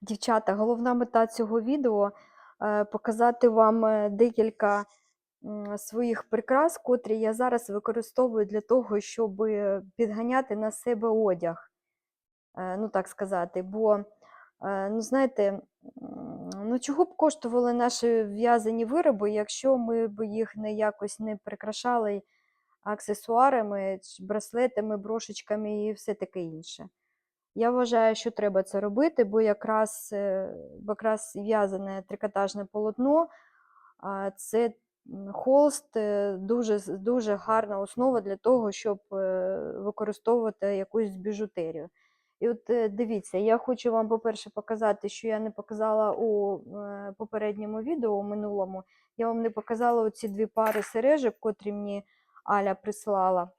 Дівчата, головна мета цього відео е, показати вам е, декілька своїх прикрас, котрі я зараз використовую для того, щоб підганяти на себе одяг, е, ну так сказати. Бо, ну знаєте, ну чого б коштували наші в'язані вироби, якщо ми б їх не якось не прикрашали аксесуарами, браслетами, брошечками і все таке інше. Я вважаю, що треба це робити, бо якраз, е, якраз в'язане трикотажне полотно це холст е, дуже, дуже гарна основа для того, щоб е, використовувати якусь біжутерію. І от дивіться, я хочу вам, по-перше, показати, що я не показала у попередньому відео, у минулому. Я вам не показала оці дві пари сережок, котрі мені Аля прислала.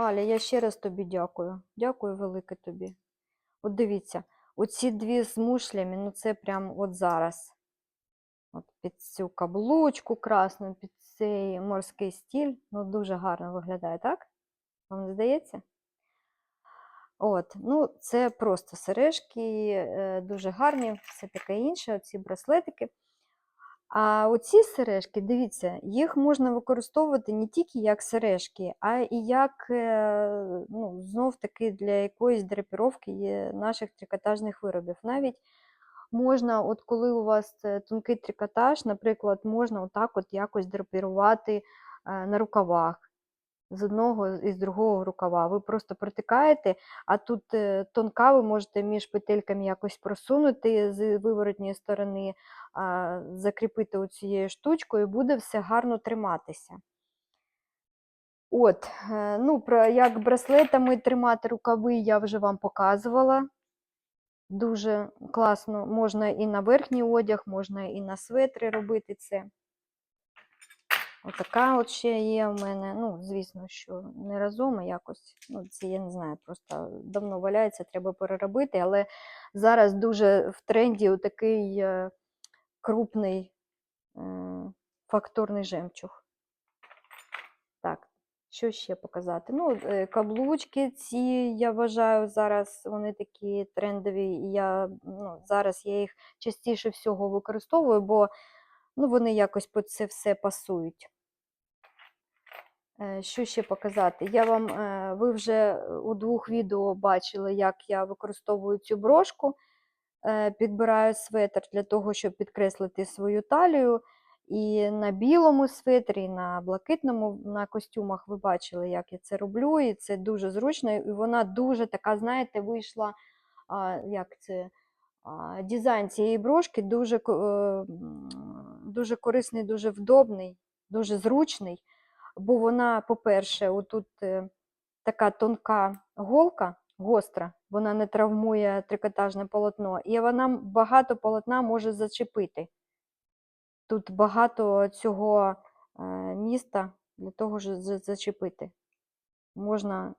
Аля, я ще раз тобі дякую. Дякую велике тобі. От дивіться, оці дві з мушлями, ну це прям от зараз. От під цю каблучку красну, під цей морський стіль. Ну, дуже гарно виглядає, так? Вам здається? От, ну, це просто сережки, е, дуже гарні, все таке інше, оці браслетики. А оці сережки, дивіться, їх можна використовувати не тільки як сережки, а і як е, ну, знов таки для якоїсь драпіровки наших трикотажних виробів. Навіть можна, от коли у вас е, тонкий трикотаж, наприклад, можна отак от якось драпірувати е, на рукавах. З одного і з другого рукава. Ви просто протикаєте, а тут е, тонка, ви можете між петельками якось просунути з виворотньої сторони, закріпити оцією штучкою, і буде все гарно триматися. От, е, ну, про як браслетами тримати рукави, я вже вам показувала. Дуже класно. Можна і на верхній одяг, можна і на светри робити це. Отака от ще є в мене. Ну, звісно, що не разом, а якось. Ну, це я не знаю, просто давно валяється, треба переробити. Але зараз дуже в тренді такий е, крупний е, фактурний жемчуг. Так, що ще показати? Ну, е, каблучки ці, я вважаю, зараз вони такі трендові. і Я, ну, зараз я їх частіше всього використовую, бо ну, вони якось під це все пасують. Е, Що ще показати? Я вам, е, ви вже у двох відео бачили, як я використовую цю брошку, Е, підбираю светр для того, щоб підкреслити свою талію. І на білому светрі, і на блакитному, на костюмах ви бачили, як я це роблю, і це дуже зручно. І вона дуже така, знаєте, вийшла, як це, дизайн цієї брошки дуже, е, дуже корисний, дуже вдобний, дуже зручний бо вона, по-перше, отут е, така тонка голка, гостра, вона не травмує трикотажне полотно, і вона багато полотна може зачепити. Тут багато цього е, міста для того, щоб зачепити. Можна,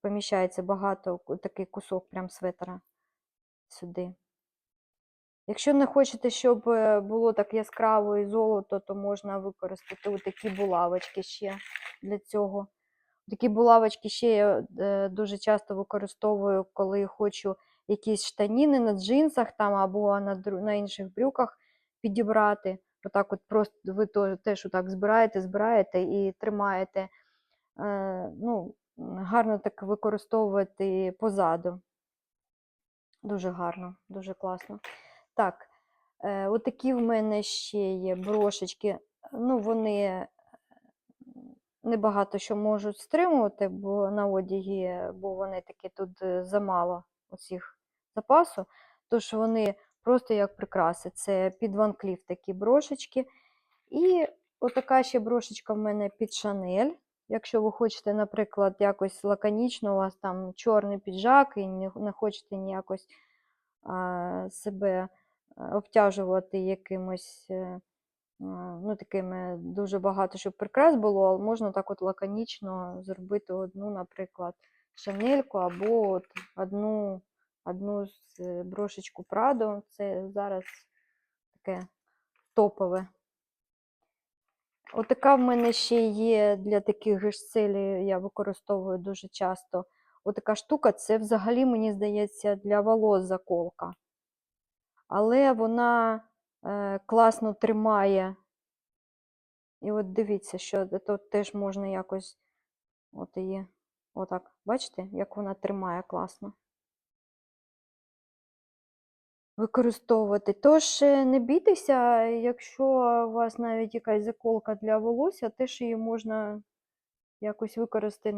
поміщається багато, такий кусок прям светра сюди. Якщо не хочете, щоб е, було так яскраво і золото, то можна використати такі булавочки ще для цього. Такі булавочки ще я е, дуже часто використовую, коли хочу якісь штаніни на джинсах там або на, на інших брюках підібрати. Отак от просто ви теж отак збираєте, збираєте і тримаєте. Е, ну, гарно так використовувати позаду. Дуже гарно, дуже класно. Так, е, отакі в мене ще є брошечки. Ну, вони небагато що можуть стримувати, бо на одягі, бо вони такі тут е, замало оцих запасу. Тож вони просто як прикраси. Це під Ван Кліф такі брошечки. І отака ще брошечка в мене під Шанель. Якщо ви хочете, наприклад, якось лаконічно, у вас там чорний піджак і не, хочете ніякось а, себе обтяжувати якимось, е, ну, такими дуже багато, щоб прикрас було, але можна так от лаконічно зробити одну, наприклад, шанельку або от одну, одну з е, брошечку Прадо. Це зараз таке топове. Отака в мене ще є для таких геш-целей, я використовую дуже часто отака штука, це взагалі, мені здається, для волос заколка. Але вона е, класно тримає. І от дивіться, що тут теж можна якось от її, отак, бачите, як вона тримає класно. Використовувати. Тож е, не бійтеся, якщо у вас навіть якась заколка для волосся, теж її можна якось використати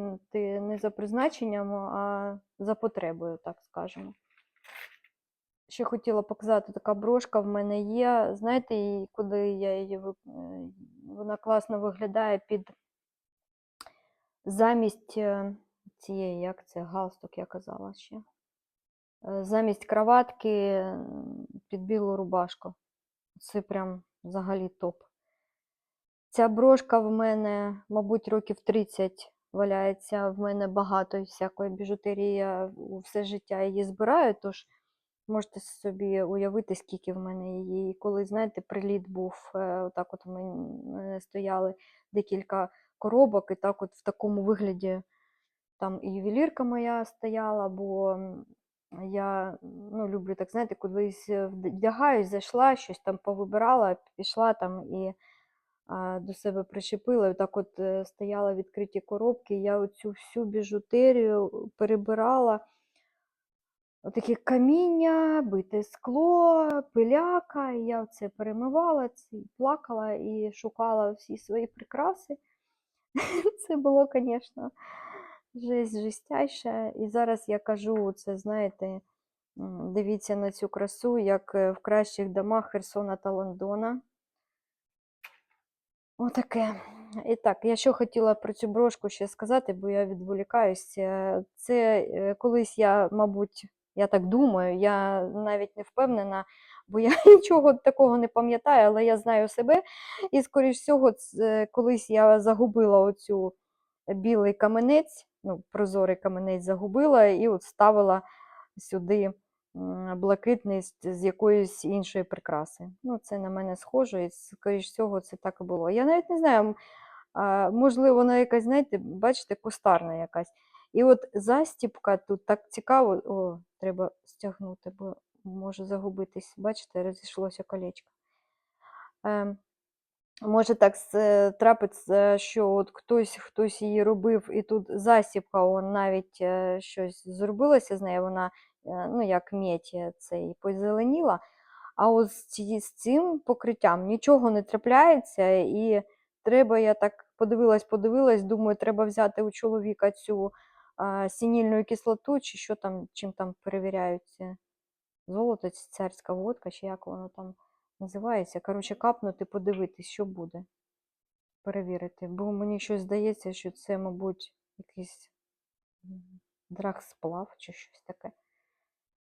не за призначенням, а за потребою, так скажемо. Ще хотіла показати, така брошка в мене є. Знаєте, куди я її е, вона класно виглядає під замість е, цієї, як це, галстук, я казала ще. Е, Замість краватки м, під білу рубашку. Це прям взагалі топ. Ця брошка в мене, мабуть, років 30 валяється. В мене багато всякої біжутерії. Я все життя її збираю, тож можете собі уявити, скільки в мене її. І коли, знаєте, приліт був, е, отак от в мене стояли декілька коробок, і так от в такому вигляді там і ювелірка моя стояла, бо я ну, люблю так, знаєте, кудись е, вдягаюсь, зайшла, щось там повибирала, пішла там і а, до себе причепила. І так от е, стояла відкриті коробки. Я оцю всю біжутерію перебирала. Отакі каміння, бите скло, пиляка. І я це перемивала, плакала і шукала всі свої прикраси. Це було, звісно, жесть жестяйша. І зараз я кажу, це знаєте, дивіться на цю красу, як е, в кращих домах Херсона та Лондона. Отаке. І так, я що хотіла про цю брошку ще сказати, бо я відволікаюсь. Е, Це е, колись я, мабуть, я так думаю, я навіть не впевнена, бо я нічого такого не пам'ятаю, але я знаю себе. І, скоріш всього, колись я загубила оцю білий каменець, ну, прозорий каменець загубила і от ставила сюди з, з якоїсь іншої прикраси. Ну, це на мене схоже, і, скоріш всього, це так і було. Я навіть не знаю, можливо, вона якась, знаєте, бачите, кустарна якась. І от застіпка тут так цікаво, о, треба стягнути, бо може загубитись. Бачите, розійшлося колечко. Ем, Може так с- трапиться, що от хтось, хтось її робив, і тут засібка, он навіть е, щось зробилося з нею, вона, е, ну як медь е, цей позеленіла. А от з цим покриттям нічого не трапляється, і треба, я так подивилась, подивилась, думаю, треба взяти у чоловіка цю а, сінільну кислоту, чи що там, чим там перевіряють це золото, царська водка, чи як воно там називається. Коротше, капнути, подивитись, що буде. Перевірити. Бо мені щось здається, що це, мабуть, якийсь драгсплав чи щось таке.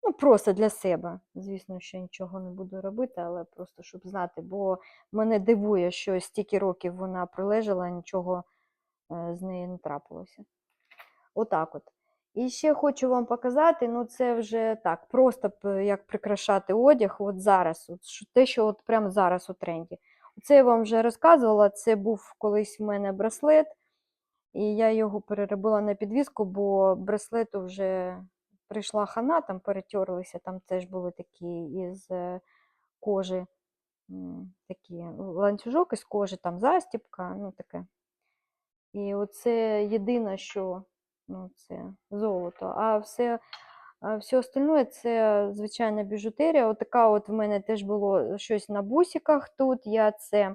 Ну, просто для себе. Звісно, що нічого не буду робити, але просто щоб знати, бо мене дивує, що стільки років вона пролежала, нічого е, з нею не трапилося. Отак от. І ще хочу вам показати, ну це вже так, просто як прикрашати одяг от зараз, от, те, що от прямо зараз у тренді. Це я вам вже розказувала, це був колись в мене браслет, і я його переробила на підвіску, бо браслету вже прийшла хана, там перетерлися, там теж були такі із е, кожи, такі ланцюжок із кожи, там застіпка, ну таке. І оце єдине, що ну, це золото. А все, все остальне це звичайна біжутерія. Отака от в мене теж було щось на бусиках тут. Я це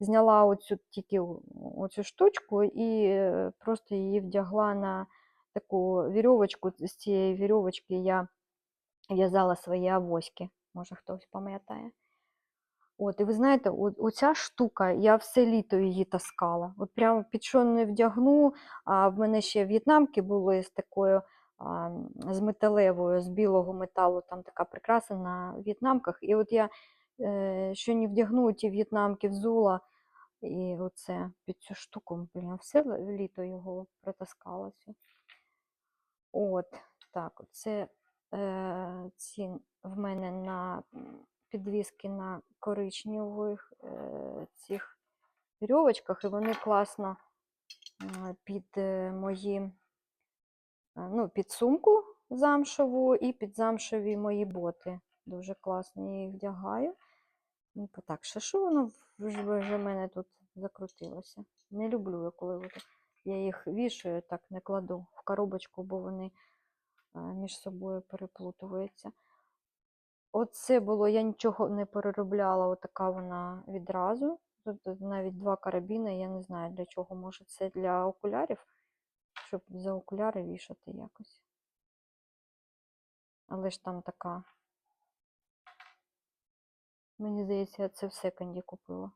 зняла оцю тільки оцю штучку і е, просто її вдягла на таку вірьовочку. З цієї вірьовочки я в'язала свої авоськи. Може хтось пам'ятає. От, і ви знаєте, оця штука, я все літо її таскала. От прямо під що не вдягну. А в мене ще в'єтнамки були з такою, а, з металевою, з білого металу, там така прикраса на в'єтнамках. І от я е, що не вдягну ті в'єтнамки взула, і оце під цю штуку, блін, все літо його протаскалося. От, так, це е, ці в мене на підвіски на коричневих е, цих вірьовочках, і вони класно е, під е, мої ну, під сумку замшову і під замшові мої боти. Дуже класно їх вдягаю. Ну, так, ще що воно вже, в мене тут закрутилося. Не люблю я, коли я їх вішаю, так не кладу в коробочку, бо вони між собою переплутуються. Оце було, я нічого не переробляла, отака вона відразу. Тут навіть два карабіни, я не знаю для чого. Може, це для окулярів, щоб за окуляри вішати якось. Але ж там така. Мені здається, я це в секонді купила.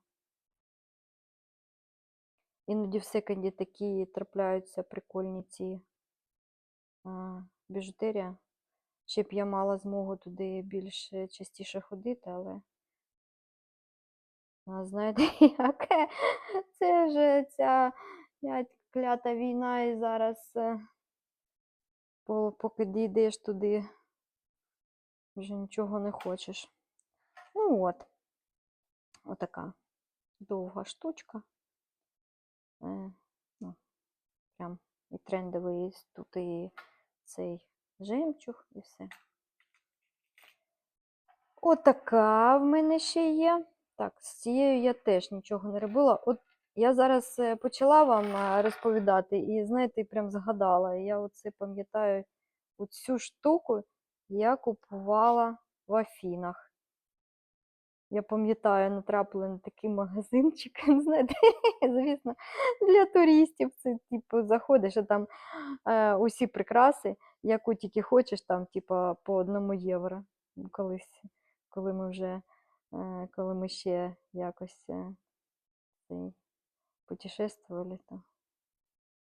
Іноді в секонді такі трапляються прикольні ці а, біжутерія. Ще б я мала змогу туди більш е, частіше ходити, але а, знаєте, як це ця ця клята війна, і зараз, е, поки дійдеш туди, вже нічого не хочеш. Ну от, отака довга штучка. Е, ну, прям і трендовий тут і цей жемчуг, і все. Отака в мене ще є. Так, з цією я теж нічого не робила. От я зараз е, почала вам е, розповідати, і знаєте, прям згадала. Я оце пам'ятаю оцю штуку я купувала в Афінах. Я пам'ятаю, натрапила на такий магазинчик, знаєте, звісно, для туристів. Це, типу, заходиш, а там е, усі прикраси, яку тільки хочеш, там, типу, по одному євро. Ну, Колись, коли ми вже, е, коли ми ще якось е, путешествували, то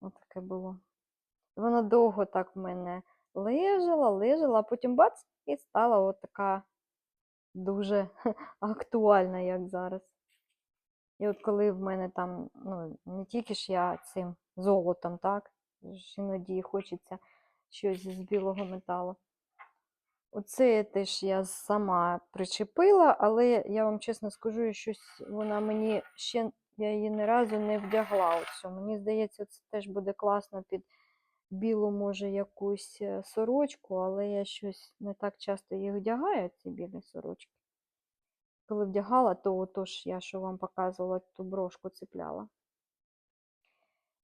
отаке було. Вона довго так в мене лежала, лежала, а потім бац, і стала от така дуже актуальна, як зараз. І от коли в мене там, ну, не тільки ж я цим золотом, так, ж іноді хочеться щось з білого металу. Оце теж я сама причепила, але я вам чесно скажу, щось вона мені ще, я її ні разу не вдягла. Оцю. Мені здається, це теж буде класно під білу, може, якусь е, сорочку, але я щось не так часто їх вдягаю, ці білі сорочки. Коли вдягала, то отож я що вам показувала, ту брошку цепляла.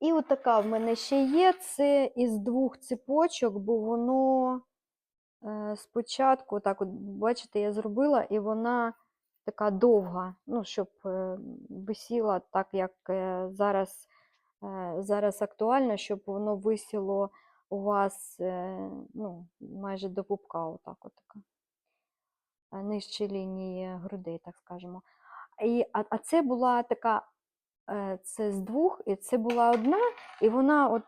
І от така в мене ще є. Це із двох цепочок, бо воно е, спочатку, так от, бачите, я зробила, і вона така довга, ну, щоб е, висіла так, як зараз, зараз актуально, щоб воно висіло у вас е, ну, майже до пупка, отак от така а, нижче лінії грудей, так скажемо. І, а, а це була така, е, це з двох, і це була одна, і вона, от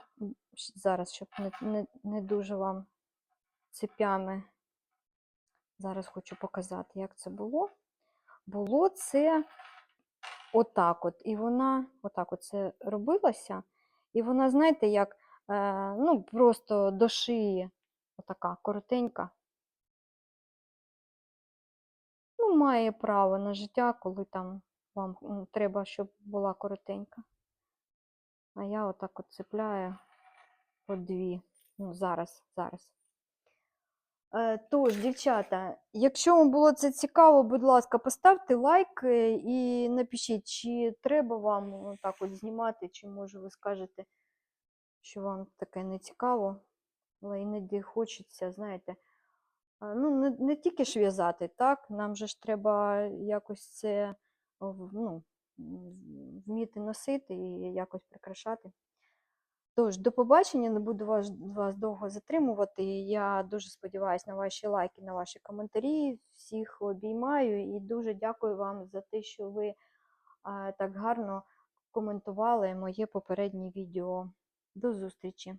зараз, щоб не, не, не дуже вам цепями, зараз хочу показати, як це було. Було це отак от, і вона отак от це робилася, і вона, знаєте, як, е, ну, просто до шиї, отака коротенька. Ну, має право на життя, коли там вам треба, щоб була коротенька. А я отак от цепляю по дві. Ну, зараз, зараз. Е, Тож, дівчата, якщо вам було це цікаво, будь ласка, поставте лайк е, і напишіть, чи треба вам так от знімати, чи може ви скажете, що вам таке не цікаво, але іноді хочеться, знаєте, ну, не, не тільки ж в'язати, так? Нам же ж треба якось це ну, вміти носити і якось прикрашати. Тож, до побачення, не буду вас, вас довго затримувати. Я дуже сподіваюся на ваші лайки, на ваші коментарі. Всіх обіймаю і дуже дякую вам за те, що ви так гарно коментували моє попереднє відео. До зустрічі!